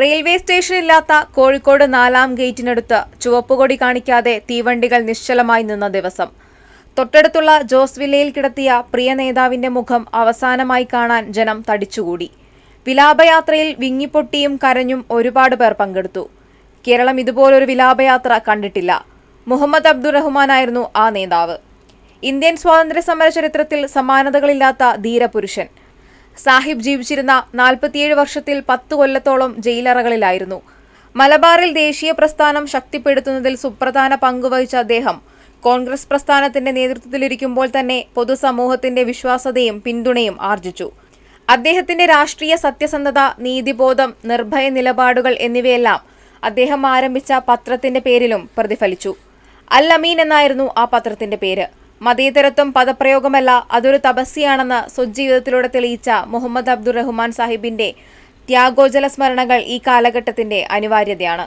Railway സ്റ്റേഷനില്ലാത്ത Kozhikode നാലാം ഗേറ്റിനടുത്ത് ചുവപ്പുകൊടി കാണിക്കാതെ തീവണ്ടികൾ നിശ്ചലമായി നിന്ന ദിവസം. തൊട്ടടുത്തുള്ള ജോസ് വില്ലയിൽ കിടത്തിയ പ്രിയ നേതാവിന്റെ മുഖം അവസാനമായി കാണാൻ ജനം തടിച്ചുകൂടി. വിലാപയാത്രയിൽ വിങ്ങിപ്പൊട്ടിയും കരഞ്ഞും ഒരുപാട് പേർ പങ്കെടുത്തു. കേരളം ഇതുപോലൊരു വിലാപയാത്ര കണ്ടിട്ടില്ല. മുഹമ്മദ് അബ്ദുറഹ്മാനായിരുന്നു ആ നേതാവ്. ഇന്ത്യൻ സ്വാതന്ത്ര്യ സമര ചരിത്രത്തിൽ സമാനതകളില്ലാത്ത ധീരപുരുഷൻ. സാഹിബ് ജീവിച്ചിരുന്ന നാൽപ്പത്തിയേഴ് വർഷത്തിൽ പത്തു കൊല്ലത്തോളം ജയിലറകളിലായിരുന്നു. മലബാറിൽ ദേശീയ പ്രസ്ഥാനം ശക്തിപ്പെടുത്തുന്നതിൽ സുപ്രധാന പങ്കുവഹിച്ച അദ്ദേഹം കോൺഗ്രസ് പ്രസ്ഥാനത്തിന്റെ നേതൃത്വത്തിലിരിക്കുമ്പോൾ തന്നെ പൊതുസമൂഹത്തിന്റെ വിശ്വാസതയും പിന്തുണയും ആർജിച്ചു. അദ്ദേഹത്തിന്റെ രാഷ്ട്രീയ സത്യസന്ധത നീതിബോധം നിർഭയ നിലപാടുകൾ എന്നിവയെല്ലാം അദ്ദേഹം ആരംഭിച്ച പത്രത്തിന്റെ പേരിലും പ്രതിഫലിച്ചു. അൽ അമീൻ എന്നായിരുന്നു ആ പത്രത്തിന്റെ പേര്. മതേതരത്വം പദപ്രയോഗമല്ല അതൊരു തപസ്യയാണെന്ന് സ്വജീവിതത്തിലൂടെ തെളിയിച്ച മുഹമ്മദ് അബ്ദുറഹ്മാൻ സാഹിബിന്റെ ത്യാഗോജല സ്മരണകൾ ഈ കാലഘട്ടത്തിന്റെ അനിവാര്യതയാണ്.